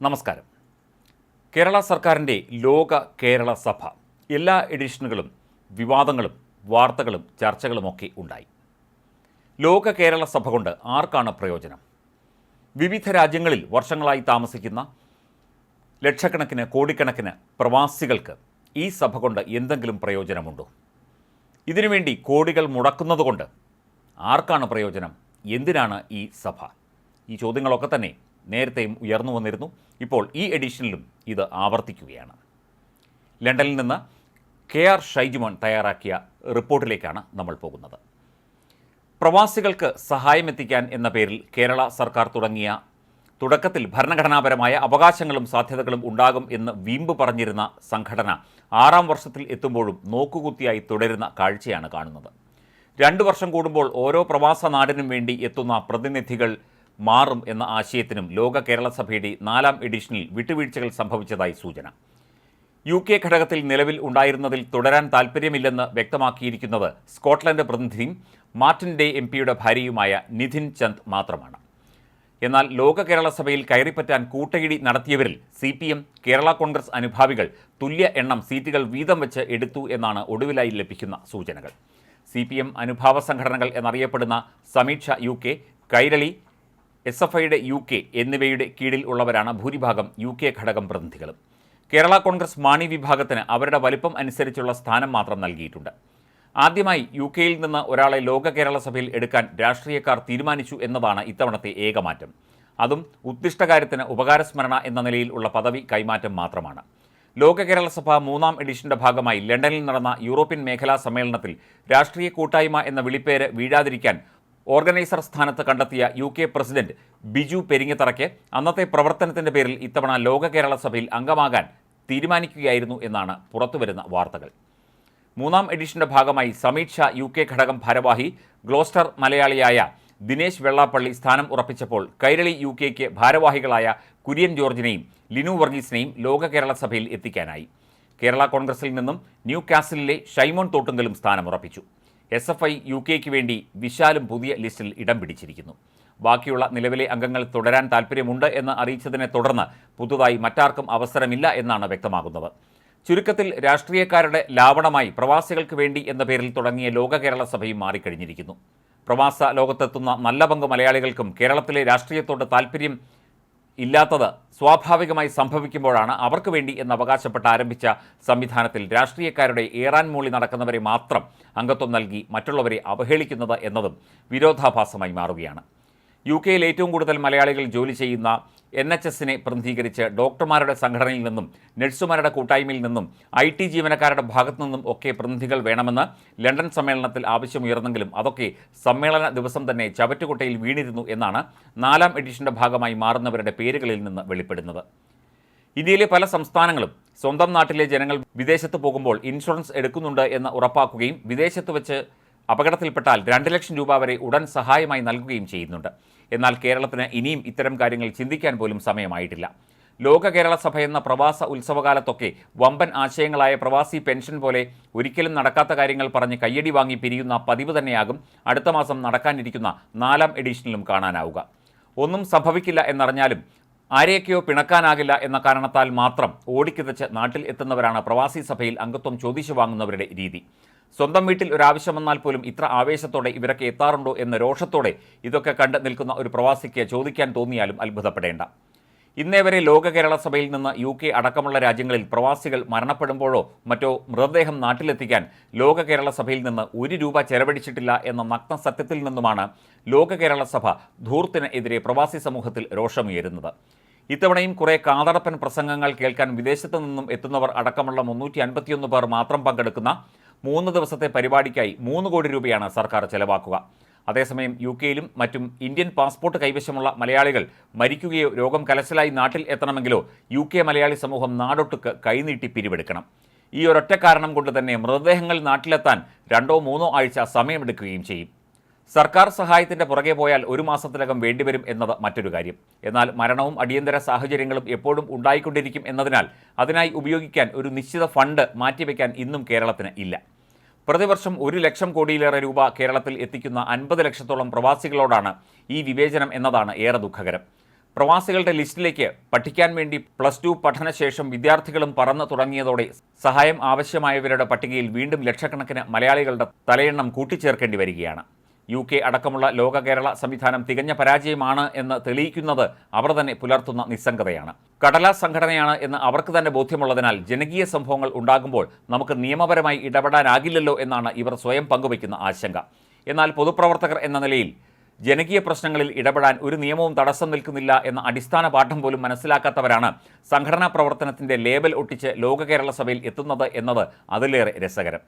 നമസ്കാരം. കേരള സർക്കാരിന്റെ ലോക കേരള സഭ എല്ലാ എഡിഷനുകളും വിവാദങ്ങളും വാർത്തകളും ചർച്ചകളുമൊക്കെ ഉണ്ടായി. ലോക കേരള സഭ കൊണ്ട് ആർക്കാണ് പ്രയോജനം? വിവിധ രാജ്യങ്ങളിൽ വർഷങ്ങളായി താമസിക്കുന്ന ലക്ഷക്കണക്കിന് കോടിക്കണക്കിന് പ്രവാസികൾക്ക് ഈ സഭ കൊണ്ട് എന്തെങ്കിലും പ്രയോജനമുണ്ടോ? ഇതിനുവേണ്ടി കോടികൾ മുടക്കുന്നതുകൊണ്ട് ആർക്കാണ് പ്രയോജനം? എന്തിനാണ് ഈ സഭ? ഈ ചോദ്യങ്ങളൊക്കെ തന്നെ നേരത്തെയും ഉയർന്നു വന്നിരുന്നു. ഇപ്പോൾ ഈ എഡിഷനിലും ഇത് ആവർത്തിക്കുകയാണ്. ലണ്ടനിൽ നിന്ന് കെ ആർ ഷൈജുമോൻ തയ്യാറാക്കിയ റിപ്പോർട്ടിലേക്കാണ് നമ്മൾ പോകുന്നത്. പ്രവാസികൾക്ക് സഹായമെത്തിക്കാൻ എന്ന പേരിൽ കേരള സർക്കാർ തുടങ്ങിയ തുടക്കത്തിൽ ഭരണഘടനാപരമായ അവകാശങ്ങളും സാധ്യതകളും ഉണ്ടാകും എന്ന് വീമ്പ് പറഞ്ഞിരുന്ന സംഘടന ആറാം വർഷത്തിൽ എത്തുമ്പോഴും നോക്കുകുത്തിയായി തുടരുന്ന കാഴ്ചയാണ് കാണുന്നത്. രണ്ടു വർഷം കൂടുമ്പോൾ ഓരോ പ്രവാസ നാടിനും വേണ്ടി എത്തുന്ന പ്രതിനിധികൾ മാറും എന്ന ആശയത്തിനും ലോക കേരള സഭയുടെ നാലാം എഡിഷനിൽ വിട്ടുവീഴ്ചകൾ സംഭവിച്ചതായി സൂചന. യു കെ ഘടകത്തിൽ നിലവിൽ ഉണ്ടായിരുന്നതിൽ തുടരാൻ താൽപ്പര്യമില്ലെന്ന് വ്യക്തമാക്കിയിരിക്കുന്നത് സ്കോട്ട്ലൻഡ് പ്രതിനിധിയും മാർട്ടിൻ ഡേ എം പിയുടെ ഭാര്യയുമായ നിധിൻ ചന്ദ് മാത്രമാണ്. എന്നാൽ ലോക കേരള സഭയിൽ കയറിപ്പറ്റാൻ കൂട്ടയിടി നടത്തിയവരിൽ C P M Kerala Congress അനുഭാവികൾ തുല്യ എണ്ണം സീറ്റുകൾ വീതം വെച്ച് എടുത്തു എന്നാണ് ഒടുവിലായി ലഭിക്കുന്ന സൂചനകൾ. സി പി എം അനുഭാവ സംഘടനകൾ എന്നറിയപ്പെടുന്ന Sameeksha U K Kairali S F ഐയുടെ യു കെ എന്നിവയുടെ കീഴിൽ ഉള്ളവരാണ് ഭൂരിഭാഗം യു കെ ഘടകം പ്രതിനിധികളും. കേരള കോൺഗ്രസ് മാണി വിഭാഗത്തിന് അവരുടെ വലിപ്പം അനുസരിച്ചുള്ള സ്ഥാനം മാത്രം നൽകിയിട്ടുണ്ട്. ആദ്യമായി യു കെയിൽ നിന്ന് ഒരാളെ ലോക കേരള സഭയിൽ എടുക്കാൻ രാഷ്ട്രീയക്കാർ തീരുമാനിച്ചു എന്നതാണ് ഇത്തവണത്തെ ഏകമാറ്റം. അതും ഉദ്ദിഷ്ടകാര്യത്തിന് ഉപകാരസ്മരണ എന്ന നിലയിൽ ഉള്ള പദവി കൈമാറ്റം മാത്രമാണ്. ലോക കേരള സഭ മൂന്നാം എഡിഷന്റെ ഭാഗമായി ലണ്ടനിൽ നടന്ന യൂറോപ്യൻ മേഖലാ സമ്മേളനത്തിൽ രാഷ്ട്രീയ കൂട്ടായ്മ എന്ന വിളിപ്പേര് വീഴാതിരിക്കാൻ ഓർഗനൈസർ സ്ഥാനത്ത് കണ്ടെത്തിയ യു കെ പ്രസിഡന്റ് ബിജു പെരിങ്ങത്തറയ്ക്ക് അന്നത്തെ പ്രവർത്തനത്തിന്റെ പേരിൽ ഇത്തവണ ലോക കേരള സഭയിൽ അംഗമാകാൻ തീരുമാനിക്കുകയായിരുന്നു എന്നാണ് പുറത്തുവരുന്ന വാർത്തകൾ. മൂന്നാം എഡിഷന്റെ ഭാഗമായി സമീക്ഷ യു കെ ഘടകം ഭാരവാഹി ഗ്ലോസ്റ്റർ മലയാളിയായ ദിനേശ് വെള്ളാപ്പള്ളി സ്ഥാനം ഉറപ്പിച്ചപ്പോൾ കൈരളി യു കെക്ക് ഭാരവാഹികളായ കുര്യൻ ജോർജിനെയും ലിനു വർഗീസിനെയും ലോക കേരള സഭയിൽ എത്തിക്കാനായി. കേരള കോൺഗ്രസിൽ നിന്നും ന്യൂ കാസിലിലെ ഷൈമോൺ തോട്ടുങ്കലും സ്ഥാനം ഉറപ്പിച്ചു. എസ് എഫ് ഐ യു കെക്ക് വേണ്ടി വിശാലും പുതിയ ലിസ്റ്റിൽ ഇടം പിടിച്ചിരിക്കുന്നു. ബാക്കിയുള്ള നിലവിലെ അംഗങ്ങൾ തുടരാൻ താൽപ്പര്യമുണ്ട് എന്ന് അറിയിച്ചതിനെ തുടർന്ന് പുതുതായി മറ്റാർക്കും അവസരമില്ല എന്നാണ് വ്യക്തമാകുന്നത്. ചുരുക്കത്തിൽ രാഷ്ട്രീയക്കാരുടെ ലാവണമായി പ്രവാസികൾക്ക് വേണ്ടി എന്ന പേരിൽ തുടങ്ങിയ ലോക കേരള സഭയും മാറിക്കഴിഞ്ഞിരിക്കുന്നു. പ്രവാസ ലോകത്തെത്തുന്ന നല്ല പങ്ക് മലയാളികൾക്കും കേരളത്തിലെ രാഷ്ട്രീയത്തോട് താല്പര്യം ഇല്ലാത്തത് സ്വാഭാവികമായി സംഭവിക്കുമ്പോഴാണ് അവർക്ക് വേണ്ടി എന്ന് അവകാശപ്പെട്ട് ആരംഭിച്ച സംവിധാനത്തിൽ രാഷ്ട്രീയക്കാരുടെ ഏറാൻ മൂളി നടക്കുന്നവരെ മാത്രം അംഗത്വം നൽകി മറ്റുള്ളവരെ അവഹേളിക്കുന്നത് എന്നതും വിരോധാഭാസമായി മാറുകയാണ്. യു കെയിൽ ഏറ്റവും കൂടുതൽ മലയാളികൾ ജോലി ചെയ്യുന്ന എൻ എച്ച് എസിനെ പ്രതിനിധീകരിച്ച് ഡോക്ടർമാരുടെ സംഘടനയിൽ നിന്നും നഴ്സുമാരുടെ കൂട്ടായ്മയിൽ നിന്നും ഐ ടി ജീവനക്കാരുടെ ഭാഗത്തു നിന്നും ഒക്കെ പ്രതിനിധികൾ വേണമെന്ന് ലണ്ടൻ സമ്മേളനത്തിൽ ആവശ്യമുയർന്നെങ്കിലും അതൊക്കെ സമ്മേളന ദിവസം തന്നെ ചവറ്റുകുട്ടയിൽ വീണിരുന്നു എന്നാണ് നാലാം എഡിഷന്റെ ഭാഗമായി മാറുന്നവരുടെ പേരുകളിൽ നിന്ന് വെളിപ്പെടുന്നത്. ഇന്ത്യയിലെ പല സംസ്ഥാനങ്ങളും സ്വന്തം നാട്ടിലെ ജനങ്ങൾ വിദേശത്ത് പോകുമ്പോൾ ഇൻഷുറൻസ് എടുക്കുന്നുണ്ട് എന്ന് ഉറപ്പാക്കുകയും വിദേശത്ത് വെച്ച് അപകടത്തിൽപ്പെട്ടാൽ രണ്ട് ലക്ഷം രൂപ വരെ ഉടൻ സഹായമായി നൽകുകയും ചെയ്യുന്നുണ്ട്. എന്നാൽ കേരളത്തിന് ഇനിയും ഇത്തരം കാര്യങ്ങൾ ചിന്തിക്കാൻ പോലും സമയമായിട്ടില്ല. ലോക കേരള സഭ എന്ന പ്രവാസ ഉത്സവകാലത്തൊക്കെ വമ്പൻ ആശയങ്ങളായ പ്രവാസി പെൻഷൻ പോലെ ഒരിക്കലും നടക്കാത്ത കാര്യങ്ങൾ പറഞ്ഞ് കയ്യടി വാങ്ങി പിരിയുന്ന പതിവ് തന്നെയാകും. അടുത്ത മാസം നടക്കാനിരിക്കുന്ന നാലാം എഡിഷനിലും കാണാനാവുക. ഒന്നും സംഭവിക്കില്ല എന്നറിഞ്ഞാലും ആരെയൊക്കെയോ പിണക്കാനാകില്ല എന്ന കാരണത്താൽ മാത്രം ഓടിക്കിതച്ച് നാട്ടിൽ എത്തുന്നവരാണ് പ്രവാസി സഭയിൽ അംഗത്വം ചോദിച്ചു വാങ്ങുന്നവരുടെ രീതി. സ്വന്തം വീട്ടിൽ ഒരു ആവശ്യം വന്നാൽ പോലും ഇത്ര ആവേശത്തോടെ ഇവരൊക്കെ എത്താറുണ്ടോ എന്ന രോഷത്തോടെ ഇതൊക്കെ കണ്ട് നിൽക്കുന്ന ഒരു പ്രവാസിക്ക് ചോദിക്കാൻ തോന്നിയാലും അത്ഭുതപ്പെടേണ്ട. ഇന്നേ വരെ ലോക കേരള സഭയിൽ നിന്ന് യു കെ അടക്കമുള്ള രാജ്യങ്ങളിൽ പ്രവാസികൾ മരണപ്പെടുമ്പോഴോ മറ്റോ മൃതദേഹം നാട്ടിലെത്തിക്കാൻ ലോക കേരള സഭയിൽ നിന്ന് ഒരു രൂപ ചെലവഴിച്ചിട്ടില്ല എന്ന നഗ്ന സത്യത്തിൽ നിന്നുമാണ് ലോക കേരള സഭ ധൂർത്തിനെതിരെ പ്രവാസി സമൂഹത്തിൽ രോഷമുയരുന്നത്. ഇത്തവണയും കുറേ കാതടപ്പൻ പ്രസംഗങ്ങൾ കേൾക്കാൻ വിദേശത്തു നിന്നും എത്തുന്നവർ അടക്കമുള്ള മുന്നൂറ്റി അൻപത്തിയൊന്ന് പേർ മാത്രം പങ്കെടുക്കുന്ന മൂന്ന് ദിവസത്തെ പരിപാടിക്കായി മൂന്ന് കോടി രൂപയാണ് സർക്കാർ ചെലവാക്കുക. അതേസമയം യു കെയിലും മറ്റും ഇന്ത്യൻ പാസ്പോർട്ട് കൈവശമുള്ള മലയാളികൾ മരിക്കുകയോ രോഗം കലശലായി നാട്ടിൽ എത്തണമെങ്കിലോ യു കെ മലയാളി സമൂഹം നാടൊട്ടുക്ക് കൈനീട്ടി പിരിവെടുക്കണം ഈ ഒരൊറ്റ കാരണം കൊണ്ട് തന്നെ മൃതദേഹങ്ങൾ നാട്ടിലെത്താൻ രണ്ടോ മൂന്നോ ആഴ്ച സമയമെടുക്കുകയും ചെയ്യും. സർക്കാർ സഹായത്തിന്റെ പുറകെ പോയാൽ ഒരു മാസത്തിനകം വേണ്ടിവരും എന്നത് മറ്റൊരു കാര്യം. എന്നാൽ മരണവും അടിയന്തര സാഹചര്യങ്ങളും എപ്പോഴും ഉണ്ടായിക്കൊണ്ടിരിക്കും എന്നതിനാൽ അതിനായി ഉപയോഗിക്കാൻ ഒരു നിശ്ചിത ഫണ്ട് മാറ്റിവെക്കാൻ ഇന്നും കേരളത്തിന് ഇല്ല. പ്രതിവർഷം ഒരു ലക്ഷം കോടിയിലേറെ രൂപ കേരളത്തിൽ എത്തിക്കുന്ന അൻപത് ലക്ഷത്തോളം പ്രവാസികളോടാണ് ഈ വിവേചനം എന്നതാണ് ഏറെ ദുഃഖകരം. പ്രവാസികളുടെ ലിസ്റ്റിലേക്ക് പഠിക്കാൻ വേണ്ടി പ്ലസ് ടു പഠനശേഷം വിദ്യാർത്ഥികളും പറന്നു തുടങ്ങിയതോടെ സഹായം ആവശ്യമായവരുടെ പട്ടികയിൽ വീണ്ടും ലക്ഷക്കണക്കിന് മലയാളികളുടെ തലയെണ്ണം കൂട്ടിച്ചേർക്കേണ്ടി വരികയാണ്. യു കെ അടക്കമുള്ള ലോക കേരള സംവിധാനം തികഞ്ഞ പരാജയമാണ് എന്ന് തെളിയിക്കുന്നത് അവർ തന്നെ പുലർത്തുന്ന നിസ്സംഗതയാണ്. കടലാ സംഘടനയാണ് എന്ന് അവർക്ക് തന്നെ ബോധ്യമുള്ളതിനാൽ ജനകീയ സംഭവങ്ങൾ ഉണ്ടാകുമ്പോൾ നമുക്ക് നിയമപരമായി ഇടപെടാനാകില്ലല്ലോ എന്നാണ് ഇവർ സ്വയം പങ്കുവയ്ക്കുന്ന ആശങ്ക. എന്നാൽ പൊതുപ്രവർത്തകർ എന്ന നിലയിൽ ജനകീയ പ്രശ്നങ്ങളിൽ ഇടപെടാൻ ഒരു നിയമവും തടസ്സം നിൽക്കുന്നില്ല എന്ന അടിസ്ഥാന പാഠം പോലും മനസ്സിലാക്കാത്തവരാണ് സംഘടനാ പ്രവർത്തനത്തിന്റെ ലേബൽ ഒട്ടിച്ച് ലോക കേരള സഭയിൽ എത്തുന്നത് എന്നത് അതിലേറെ രസകരം.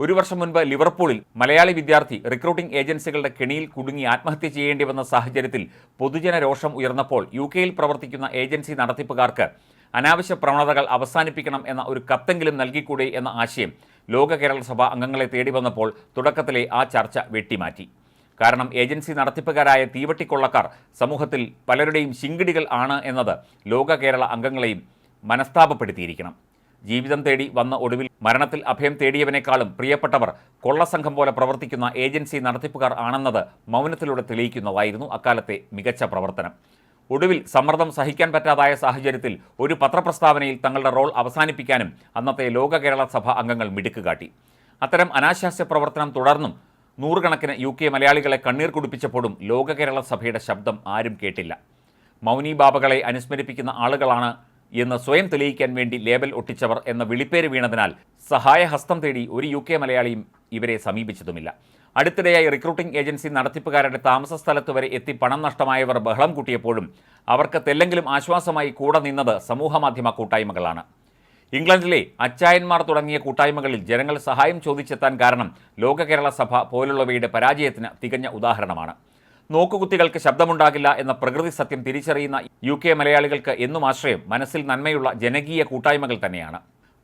ഒരു വർഷം മുൻപ് ലിവർപൂളിൽ മലയാളി വിദ്യാർത്ഥി റിക്രൂട്ടിംഗ് ഏജൻസികളുടെ കെണിയിൽ കുടുങ്ങി ആത്മഹത്യ ചെയ്യേണ്ടി വന്ന സാഹചര്യത്തിൽ പൊതുജന രോഷം ഉയർന്നപ്പോൾ യു കെയിൽ പ്രവർത്തിക്കുന്ന ഏജൻസി നടത്തിപ്പുകാർക്ക് അനാവശ്യ പ്രവണതകൾ അവസാനിപ്പിക്കണം എന്ന ഒരു കത്തെങ്കിലും നൽകിക്കൂടെ എന്ന ആശയം ലോക കേരള സഭ അംഗങ്ങളെ തേടി വന്നപ്പോൾ തുടക്കത്തിലെ ആ ചർച്ച വെട്ടിമാറ്റി. കാരണം ഏജൻസി നടത്തിപ്പുകാരായ തീവട്ടിക്കൊള്ളക്കാർ സമൂഹത്തിൽ പലരുടെയും ശിങ്കിടികൾ ആണ് എന്നത് ലോക കേരള അംഗങ്ങളെയും മനസ്താപപ്പെടുത്തിയിരിക്കണം. ജീവിതം തേടി വന്ന ഒടുവിൽ മരണത്തിൽ അഭയം തേടിയവനേക്കാളും പ്രിയപ്പെട്ടവർ കൊള്ളസംഘം പോലെ പ്രവർത്തിക്കുന്ന ഏജൻസി നടത്തിപ്പുകാർ ആണെന്നത് മൗനത്തിലൂടെ തെളിയിക്കുന്നതായിരുന്നു അക്കാലത്തെ മികച്ച പ്രവർത്തനം. ഒടുവിൽ സമ്മർദ്ദം സഹിക്കാൻ പറ്റാതായ സാഹചര്യത്തിൽ ഒരു പത്രപ്രസ്താവനയിൽ തങ്ങളുടെ റോൾ അവസാനിപ്പിക്കാനും അന്നത്തെ ലോക കേരള സഭ അംഗങ്ങൾ മിടുക്കുകാട്ടി അത്തരം അനാശാസ്യ പ്രവർത്തനം തുടർന്നും നൂറുകണക്കിന് യു കെ മലയാളികളെ കണ്ണീർ കുടിപ്പിച്ചപ്പോഴും ലോക കേരള സഭയുടെ ശബ്ദം ആരും കേട്ടില്ല. മൗനി ബാബകളെ അനുസ്മരിപ്പിക്കുന്ന ആളുകളാണ് എന്ന് സ്വയം തെളിയിക്കാൻ വേണ്ടി ലേബൽ ഒട്ടിച്ചവർ എന്ന വിളിപ്പേര് വീണതിനാൽ സഹായഹസ്തം തേടി ഒരു യു കെ മലയാളിയും ഇവരെ സമീപിച്ചതുമില്ല. അടുത്തിടെയായി റിക്രൂട്ടിംഗ് ഏജൻസി നടത്തിപ്പുകാരുടെ താമസ സ്ഥലത്ത് വരെ എത്തി പണം നഷ്ടമായവർ ബഹളം കൂട്ടിയപ്പോഴും അവർക്ക് തെല്ലെങ്കിലും ആശ്വാസമായി കൂടെ നിന്നത് സമൂഹമാധ്യമ കൂട്ടായ്മകളാണ്. ഇംഗ്ലണ്ടിലെ അച്ചായന്മാർ തുടങ്ങിയ കൂട്ടായ്മകളിൽ ജനങ്ങൾ സഹായം ചോദിച്ചെത്താൻ കാരണം ലോക കേരള സഭ പോലുള്ളവയുടെ പരാജയത്തിന് തികഞ്ഞ ഉദാഹരണമാണ്. നോക്കുകുത്തികൾക്ക് ശബ്ദമുണ്ടാകില്ല എന്ന പ്രകൃതി സത്യം തിരിച്ചറിയുന്ന യു കെ മലയാളികൾക്ക് എന്നും ആശ്രയം മനസ്സിൽ നന്മയുള്ള ജനകീയ കൂട്ടായ്മകൾ തന്നെയാണ്.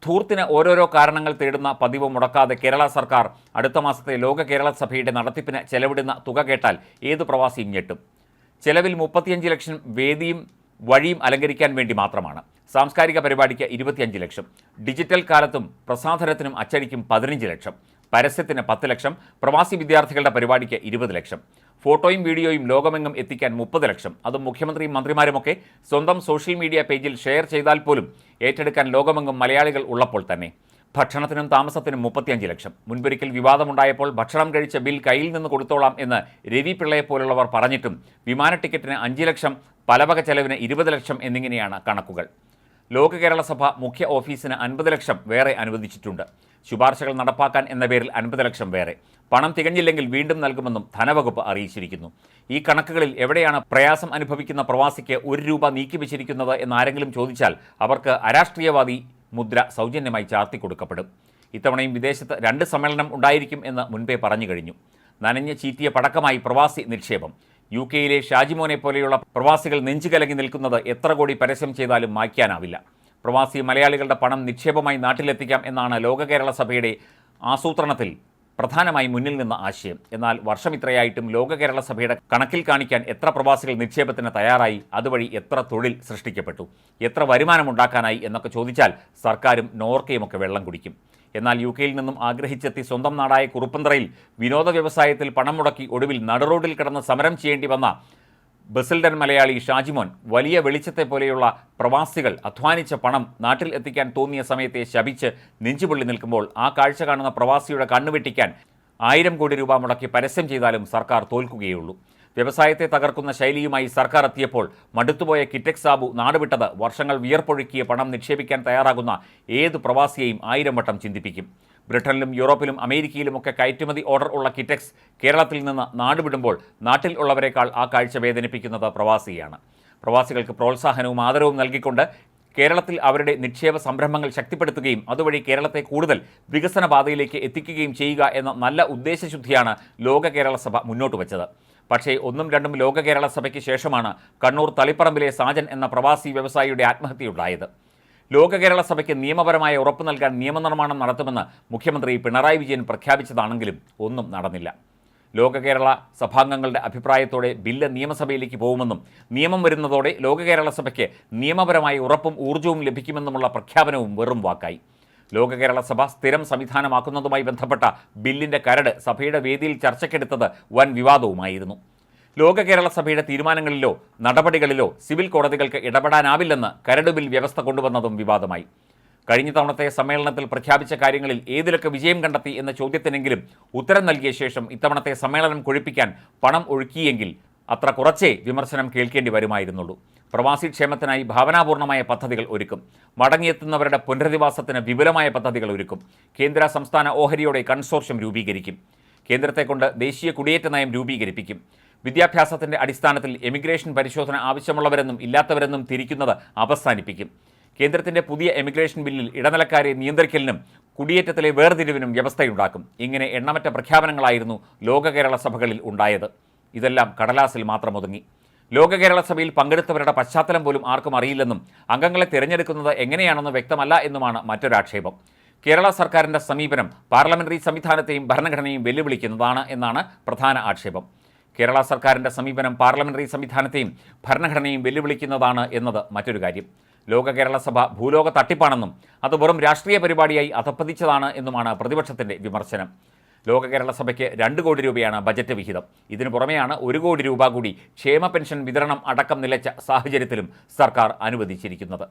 ധൂർത്തിന് ഓരോരോ കാരണങ്ങൾ തേടുന്ന പതിവ് മുടക്കാതെ കേരള സർക്കാർ അടുത്ത മാസത്തെ ലോക കേരള സഭയുടെ നടത്തിപ്പിന് ചെലവിടുന്ന തുക കേട്ടാൽ ഏത് പ്രവാസിയും ഞെട്ടും. ചെലവിൽ മുപ്പത്തിയഞ്ച് ലക്ഷം വേദിയും വഴിയും അലങ്കരിക്കാൻ വേണ്ടി മാത്രമാണ്. സാംസ്കാരിക പരിപാടിക്ക് ഇരുപത്തിയഞ്ച് ലക്ഷം. ഡിജിറ്റൽ കാലത്തും പ്രസാധനത്തിനും അച്ചടിക്കും പതിനഞ്ച് ലക്ഷം. പരസ്യത്തിന് പത്ത് ലക്ഷം പ്രവാസി വിദ്യാർത്ഥികളുടെ പരിപാടിക്ക് ഇരുപത് ലക്ഷം. ഫോട്ടോയും വീഡിയോയും ലോകമെങ്ങും എത്തിക്കാൻ മുപ്പത് ലക്ഷം. അതും മുഖ്യമന്ത്രിയും മന്ത്രിമാരുമൊക്കെ സ്വന്തം സോഷ്യൽ മീഡിയ പേജിൽ ഷെയർ ചെയ്താൽ പോലും ഏറ്റെടുക്കാൻ ലോകമെങ്ങും മലയാളികൾ ഉള്ളപ്പോൾ തന്നെ. ഭക്ഷണത്തിനും താമസത്തിനും മുപ്പത്തിയഞ്ച് ലക്ഷം. മുൻപൊരിക്കൽ വിവാദമുണ്ടായപ്പോൾ ഭക്ഷണം കഴിച്ച ബിൽ കയ്യിൽ നിന്ന് കൊടുത്തോളാം എന്ന് രവി പിള്ളയെ പോലുള്ളവർ പറഞ്ഞിട്ടും വിമാന ടിക്കറ്റിന് അഞ്ച് ലക്ഷം പലവക ചെലവിന് ഇരുപത് ലക്ഷം എന്നിങ്ങനെയാണ് കണക്കുകൾ. ലോക കേരള സഭ മുഖ്യ ഓഫീസിന് അൻപത് ലക്ഷം വേറെ അനുവദിച്ചിട്ടുണ്ട്. ശുപാർശകൾ നടപ്പാക്കാൻ എന്ന പേരിൽ അൻപത് ലക്ഷം വേറെ. പണം തികഞ്ഞില്ലെങ്കിൽ വീണ്ടും നൽകുമെന്നും ധനവകുപ്പ് അറിയിച്ചിരിക്കുന്നു. ഈ കണക്കുകളിൽ എവിടെയാണ് പ്രയാസം അനുഭവിക്കുന്ന പ്രവാസിക്ക് ഒരു രൂപ നീക്കിവെച്ചിരിക്കുന്നത് എന്നാരെങ്കിലും ചോദിച്ചാൽ അവർക്ക് അരാഷ്ട്രീയവാദി മുദ്ര സൗജന്യമായി ചാർത്തി കൊടുക്കപ്പെടും. ഇത്തവണയും വിദേശത്ത് രണ്ട് സമ്മേളനം ഉണ്ടായിരിക്കും എന്ന് മുൻപേ പറഞ്ഞു കഴിഞ്ഞു. നനഞ്ഞ ചീറ്റിയ പടക്കമായി പ്രവാസി നിക്ഷേപം. യു കെയിലെ ഷാജിമോനെ പോലെയുള്ള പ്രവാസികൾ നെഞ്ചുകലങ്ങി നിൽക്കുന്നത് എത്ര കോടി പരസ്യം ചെയ്താലും മായ്ക്കാനാവില്ല. പ്രവാസി മലയാളികളുടെ പണം നിക്ഷേപമായി നാട്ടിലെത്തിക്കാം എന്നാണ് ലോക കേരള സഭയുടെ ആസൂത്രണത്തിൽ പ്രധാനമായി മുന്നിൽ നിന്ന ആശയം. എന്നാൽ വർഷം ഇത്രയായിട്ടും ലോക കേരള സഭയുടെ കണക്കിൽ കാണിക്കാൻ എത്ര പ്രവാസികൾ നിക്ഷേപത്തിന് തയ്യാറായി? അതുവഴി എത്ര തൊഴിൽ സൃഷ്ടിക്കപ്പെട്ടു? എത്ര വരുമാനം ഉണ്ടാക്കാനായി എന്നൊക്കെ ചോദിച്ചാൽ സർക്കാരും നോർക്കയുമൊക്കെ വെള്ളം കുടിക്കും. എന്നാൽ യു കെയിൽ നിന്നും ആഗ്രഹിച്ചെത്തി സ്വന്തം നാടായ കുറുപ്പന്തറയിൽ വിനോദ വ്യവസായത്തിൽ പണം മുടക്കി ഒടുവിൽ നടുറോഡിൽ കിടന്ന് സമരം ചെയ്യേണ്ടി വന്ന ബസിൽഡൻ മലയാളി ഷാജിമോൻ വലിയ വെളിച്ചത്തെ പോലെയുള്ള പ്രവാസികൾ അധ്വാനിച്ച പണം നാട്ടിൽ എത്തിക്കാൻ തോന്നിയ സമയത്തെ ശപിച്ച് നെഞ്ചുപൊള്ളി നിൽക്കുമ്പോൾ ആ കാഴ്ച കാണുന്ന പ്രവാസിയുടെ കണ്ണുവെട്ടിക്കാൻ ആയിരം കോടി രൂപ മുടക്കി പരസ്യം ചെയ്താലും സർക്കാർ തോൽക്കുകയുള്ളൂ. വ്യവസായത്തെ തകർക്കുന്ന ശൈലിയുമായി സർക്കാർ എത്തിയപ്പോൾ മടുത്തുപോയ കിറ്റെക് സാബു നാടുവിട്ടത് വർഷങ്ങൾ വിയർപ്പൊഴുക്കിയ പണം നിക്ഷേപിക്കാൻ തയ്യാറാകുന്ന ഏത് പ്രവാസിയെയും ആയിരം വട്ടം ചിന്തിപ്പിക്കും. ബ്രിട്ടനിലും യൂറോപ്പിലും അമേരിക്കയിലുമൊക്കെ കയറ്റുമതി ഓർഡർ ഉള്ള കിറ്റക്സ് കേരളത്തിൽ നിന്ന് നാടുവിടുമ്പോൾ നാട്ടിൽ ഉള്ളവരെക്കാൾ ആ കാഴ്ച വേദനിപ്പിക്കുന്നത് പ്രവാസിയാണ്. പ്രവാസികൾക്ക് പ്രോത്സാഹനവും ആദരവും നൽകിക്കൊണ്ട് കേരളത്തിൽ അവരുടെ നിക്ഷേപ സംരംഭങ്ങൾ ശക്തിപ്പെടുത്തുകയും അതുവഴി കേരളത്തെ കൂടുതൽ വികസന പാതയിലേക്ക് എത്തിക്കുകയും ചെയ്യുക എന്ന നല്ല ഉദ്ദേശശുദ്ധിയാണ് ലോക കേരള സഭ മുന്നോട്ട് വച്ചത് പക്ഷേ ഒന്നും രണ്ടും ലോക കേരള സഭയ്ക്ക് ശേഷമാണ് കണ്ണൂർ തളിപ്പറമ്പിലെ സാജൻ എന്ന പ്രവാസി വ്യവസായിയുടെ ആത്മഹത്യയുണ്ടായത്. ലോക കേരള സഭയ്ക്ക് നിയമപരമായ ഉറപ്പ് നൽകാൻ നിയമനിർമ്മാണം നടത്തുമെന്ന് മുഖ്യമന്ത്രി പിണറായി വിജയൻ പ്രഖ്യാപിച്ചതാണെങ്കിലും ഒന്നും നടന്നില്ല. ലോക കേരള സഭാംഗങ്ങളുടെ അഭിപ്രായത്തോടെ ബില്ല് നിയമസഭയിലേക്ക് പോകുമെന്നും നിയമം വരുന്നതോടെ ലോക കേരള സഭയ്ക്ക് നിയമപരമായ ഉറപ്പും ഊർജവും ലഭിക്കുമെന്നുമുള്ള പ്രഖ്യാപനവും വെറും വാക്കായി. ലോക കേരള സഭ സ്ഥിരം സംവിധാനമാക്കുന്നതുമായി ബന്ധപ്പെട്ട ബില്ലിന്റെ കരട് സഭയുടെ വേദിയിൽ ചർച്ചയ്ക്കെടുത്തത് വൻ വിവാദവുമായിരുന്നു. ലോക കേരള സഭയുടെ തീരുമാനങ്ങളിലോ നടപടികളിലോ സിവിൽ കോടതികൾക്ക് ഇടപെടാനാവില്ലെന്ന് കരട് ബിൽ വ്യവസ്ഥ കൊണ്ടുവന്നതും വിവാദമായി. കഴിഞ്ഞ തവണത്തെ സമ്മേളനത്തിൽ പ്രഖ്യാപിച്ച കാര്യങ്ങളിൽ ഏതിലൊക്കെ വിജയം കണ്ടെത്തി എന്ന ചോദ്യത്തിനെങ്കിലും ഉത്തരം നൽകിയ ശേഷം ഇത്തവണത്തെ സമ്മേളനം കൊഴിപ്പിക്കാൻ പണം ഒഴുക്കിയെങ്കിൽ അത്ര കുറച്ചേ വിമർശനം കേൾക്കേണ്ടി വരുമായിരുന്നുള്ളൂ. പ്രവാസി ക്ഷേമത്തിനായി ഭാവനാപൂർണമായ പദ്ധതികൾ ഒരുക്കും. മടങ്ങിയെത്തുന്നവരുടെ പുനരധിവാസത്തിന് വിപുലമായ പദ്ധതികൾ ഒരുക്കും. കേന്ദ്ര സംസ്ഥാന ഓഹരിയോടെ കൺസോർഷ്യം രൂപീകരിക്കും. കേന്ദ്രത്തെക്കൊണ്ട് ദേശീയ കുടിയേറ്റ നയം രൂപീകരിപ്പിക്കും. വിദ്യാഭ്യാസത്തിന്റെ അടിസ്ഥാനത്തിൽ എമിഗ്രേഷൻ പരിശോധന ആവശ്യമുള്ളവരെന്നും ഇല്ലാത്തവരെന്നും തിരിക്കുന്നത് അവസാനിപ്പിക്കും. കേന്ദ്രത്തിന്റെ പുതിയ എമിഗ്രേഷൻ ബില്ലിൽ ഇടനിലക്കാരെ നിയന്ത്രിക്കലിനും കുടിയേറ്റത്തിലെ വേർതിരിവിനും വ്യവസ്ഥയുണ്ടാക്കും. ഇങ്ങനെ എണ്ണമറ്റ പ്രഖ്യാപനങ്ങളായിരുന്നു ലോക കേരള സഭകളിൽ ഉണ്ടായത്. ഇതെല്ലാം കടലാസിൽ മാത്രം ഒതുങ്ങി. ലോക കേരള സഭയിൽ പങ്കെടുത്തവരുടെ പശ്ചാത്തലം പോലും ആർക്കും അറിയില്ലെന്നും അംഗങ്ങളെ തിരഞ്ഞെടുക്കുന്നത് എങ്ങനെയാണെന്ന് വ്യക്തമല്ല എന്നുമാണ് മറ്റൊരാക്ഷേപം. കേരള സർക്കാരിന്റെ സമീപനം പാർലമെന്ററി സംവിധാനത്തെയും ഭരണഘടനയും വെല്ലുവിളിക്കുന്നതാണ് എന്നാണ് പ്രധാന ആക്ഷേപം. കേരള സർക്കാരിന്റെ സമീപനം പാർലമെന്ററി സംവിധാനത്തെയും ഭരണഘടനയും വെല്ലുവിളിക്കുന്നതാണ് എന്നത് മറ്റൊരു കാര്യം. ലോക കേരള സഭ ഭൂലോക തട്ടിപ്പാണെന്നും അത് വെറും രാഷ്ട്രീയ പരിപാടിയായി അധപ്പതിച്ചതാണ് എന്നുമാണ് പ്രതിപക്ഷത്തിന്റെ വിമർശനം. ലോക കേരള സഭയ്ക്ക് രണ്ട് കോടി രൂപയാണ് ബജറ്റ് വിഹിതം. ഇതിനു പുറമെയാണ് ഒരു കോടി രൂപ കൂടി ക്ഷേമ പെൻഷൻ വിതരണം അടക്കം നിലച്ച സാഹചര്യത്തിലും സർക്കാർ അനുവദിച്ചിരിക്കുന്നത്.